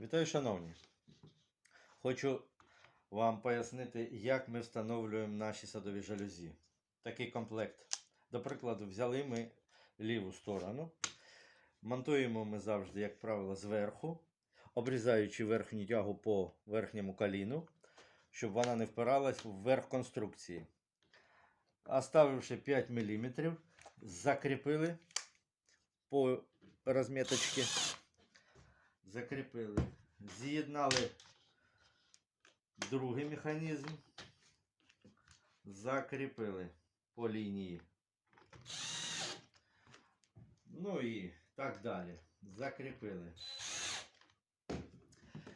Вітаю, шановні. Хочу вам пояснити, як ми встановлюємо наші садові жалюзі. Такий комплект. До прикладу, взяли ми ліву сторону. Монтуємо ми завжди, як правило, зверху, обрізаючи верхню тягу по верхньому коліну, щоб вона не впиралась вверх конструкції. Оставивши 5 мм, закріпили по розміточці закріпили. З'єднали другий механізм. Закріпили по лінії. Ну і так далі. Закріпили.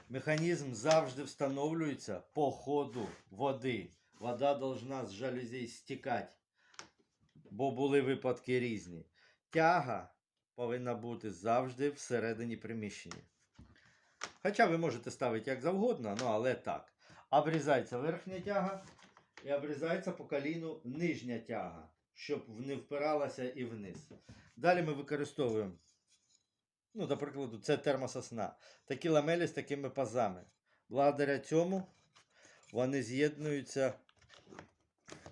Механізм завжди встановлюється по ходу води. Вода должна з жалюзей стікати, бо були випадки різні. Тяга повинна бути завжди всередині приміщення. Хоча ви можете ставити як завгодно, ну але так. Обрізається верхня тяга і обрізається по коліну нижня тяга, щоб не впиралася і вниз. Далі ми використовуємо, ну, до прикладу, це термососна. Такі ламелі з такими пазами. Благодаря цьому вони з'єднуються,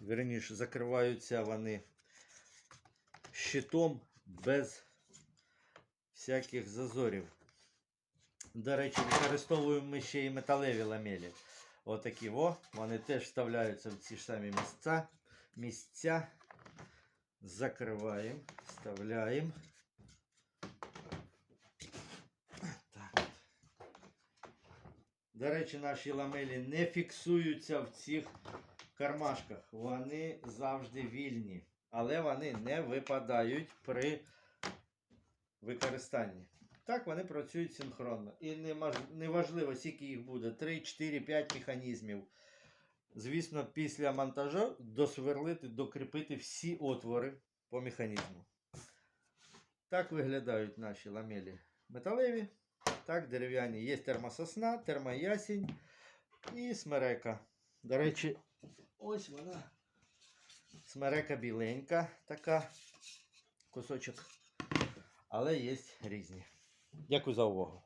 верніше, закриваються вони щитом без всяких зазорів. До речі, використовуємо ми ще і металеві ламелі. Отакі во. Вони теж вставляються в ці ж самі місця. Місця. Закриваємо, вставляємо. Так. До речі, наші ламелі не фіксуються в цих кармашках. Вони завжди вільні, але вони не випадають при використанні. Так вони працюють синхронно. І не маж- не важливо, скільки їх буде: 3, 4, 5 механізмів. Звісно, після монтажу досверлити, докріпити всі отвори по механізму. Так виглядають наші ламелі металеві. Так, дерев'яні. Є термососна, термоясінь і смерека. До речі, ось вона. Смерека біленька така. Кусочок але є різні. Дякую за увагу.